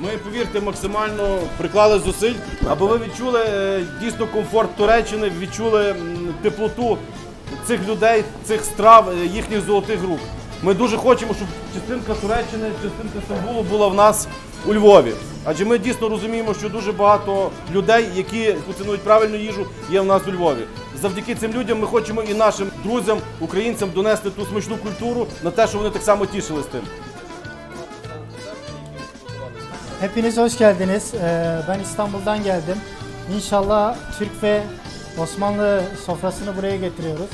Ми, повірте, максимально приклали зусиль, аби ви відчули е, дійсно комфорт Туреччини, відчули теплоту цих людей, цих страв, е, їхніх золотих рук. Ми дуже хочемо, щоб частинка Туреччини, частинка Стамбулу була в нас у Львові. Адже ми дійсно розуміємо, що дуже багато людей, які поцінують правильну їжу, є в нас у Львові. Завдяки цим людям ми хочемо і нашим друзям, українцям донести ту смачну культуру на те, що вони так само тішились тим. Hepiniz hoş geldiniz. Ee, Ben İstanbul'dan geldim. İnşallah Türk ve Osmanlı sofrasını buraya getiriyoruz.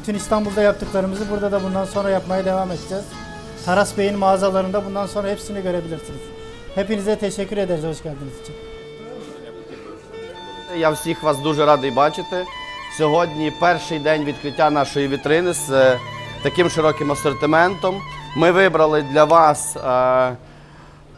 Bütün İstanbul'da yaptıklarımızı burada da bundan sonra yapmaya devam edeceğiz. Taras Bey'in mağazalarında bundan sonra hepsini görebilirsiniz. Hepinize teşekkür ederiz hoş geldiğiniz için. Я всіх вас дуже радий бачити. Сьогодні перший день відкриття нашої вітрини з е, таким широким асортиментом. Ми вибрали для вас е,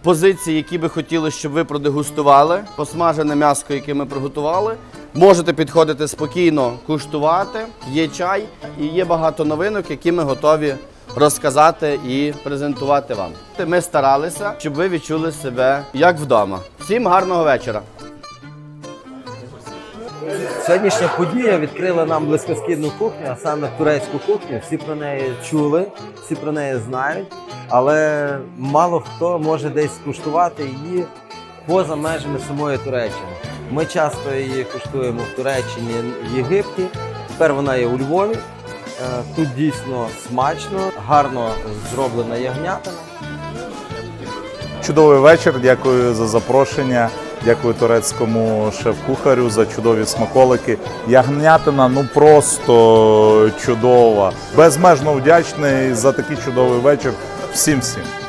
позиції, які би хотіли, щоб ви продегустували. Посмажене м'ясо, яке ми приготували. Можете підходити спокійно, куштувати. Є чай і є багато новинок, які ми готові розказати і презентувати вам. Ми старалися, щоб ви відчули себе як вдома. Всім гарного вечора! Сьогоднішня подія відкрила нам близькосхідну кухню, а саме турецьку кухню. Всі про неї чули, всі про неї знають, але мало хто може десь скуштувати її поза межами самої Туреччини. Ми часто її куштуємо в Туреччині, в Єгипті. Тепер вона є у Львові. Е, Тут дійсно смачно, гарно зроблена ягнятина. Чудовий вечір. Дякую за запрошення. Дякую турецькому шеф-кухарю за чудові смаколики. Ягнятина ну просто чудова. Безмежно вдячний за такий чудовий вечір. Всім всім.